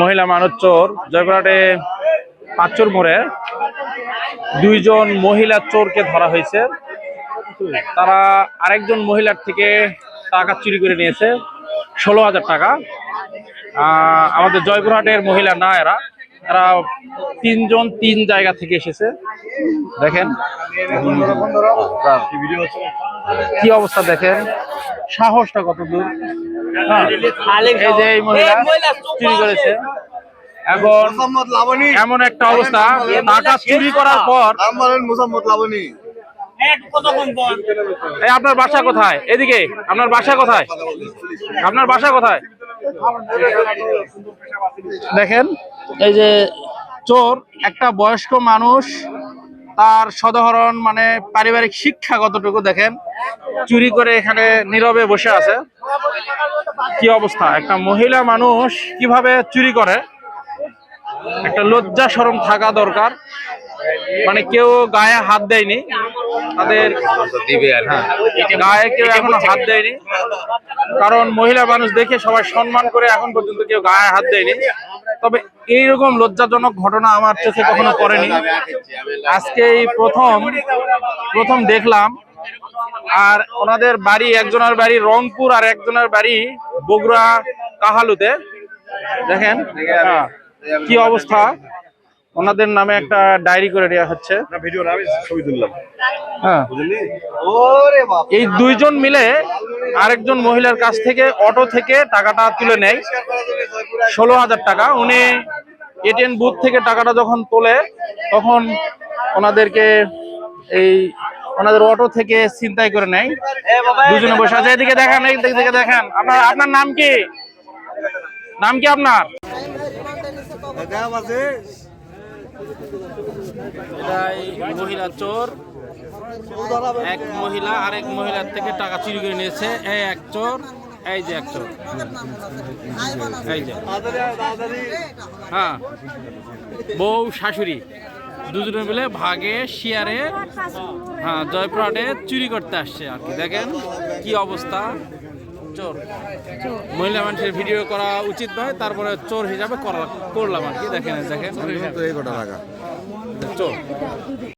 মহিলা মানব চোর, জয়পুরহাটে পাঁচচোর মোড়ে দুইজন মহিলা চোরকে ধরা হয়েছে। তারা আরেকজন মহিলার থেকে টাকা চুরি করে নিয়েছে, ষোলো হাজার টাকা। আমাদের জয়পুরহাটের মহিলা না এরা এরা তিনজন তিন জায়গা থেকে এসেছে। দেখেন। কি অবস্থা দেখেন? সাহসটা কত দূর হ্যাঁ, এই যে এই মহিলা চুরি করেছে। এখন এমন একটা অবস্থা টাকা চুরি করার পর লাবণী। এই আপনার বাসা কোথায়? এদিকে আপনার বাসা কোথায়? আপনার বাসা কোথায়? দেখেন এই যে চোর একটা বয়স্ক মানুষ তার সদাহরণ মানে পারিবারিক শিক্ষা কতটুকু দেখেন? চুরি করে এখানে নীরবে বসে আছে। কি অবস্থা? একটা মহিলা মানুষ কীভাবে চুরি করে? একটা লজ্জা সরম থাকা দরকার। মানে কেউ গায়ে হাত দেয়নি। তাদের হ্যাঁ, গায়ে কেউ এখনও হাত দেয়নি। কারণ মহিলা মানুষ দেখে সবাই সম্মান করে এখন পর্যন্ত কেউ গায়ে হাত দেয়নি। তবে এইরকম লজ্জাজনক ঘটনা আমার চোখে কখনো পড়েনি। আজকে এই প্রথম প্রথম দেখলাম। আর ওনাদের বাড়ি একজনের বাড়ি রংপুর আর একজনের বাড়ি বগুড়া কাহালুতে। দেখেন কি অবস্থা? ওনাদের নামে একটা ডায়েরি করে দেওয়া হচ্ছে। ভিডিও আমি ছবি তুললাম। হ্যাঁ। এই দুইজন মিলে আরেকজন মহিলার কাছ থেকে অটো থেকে টাকাটা তুলে নেয়। ষোলো হাজার টাকা। উনি এটিএম বুথ থেকে টাকাটা যখন তোলে তখন ওনাদেরকে এই ওনাদের অটো থেকে চিন্তাই করে নেয়। দুজনে বসে আছে। এদিকে দেখেন এইদিকে দেখেন। আপনার আপনার নাম কি? নাম কি আপনার? দেখ আছে এটা এই মহিলা চোর। এক মহিলা, আরেক মহিলার থেকে টাকা চুরি করে নিয়েছে। এই এক চোর, এই যে এক চোর। এই যে। হ্যাঁ। বউ, শাশুড়ি, দুজনে মিলে ভাগে, শিয়ারে হ্যাঁ জয়পুরহাটে চুরি করতে আসছে আর কি। দেখেন কি অবস্থা। চোর। মহিলা মানুষের ভিডিও করা উচিত নয় তারপরে চোর হিসাবে করা করলাম আর কি দেখেন দেখেন। চোর।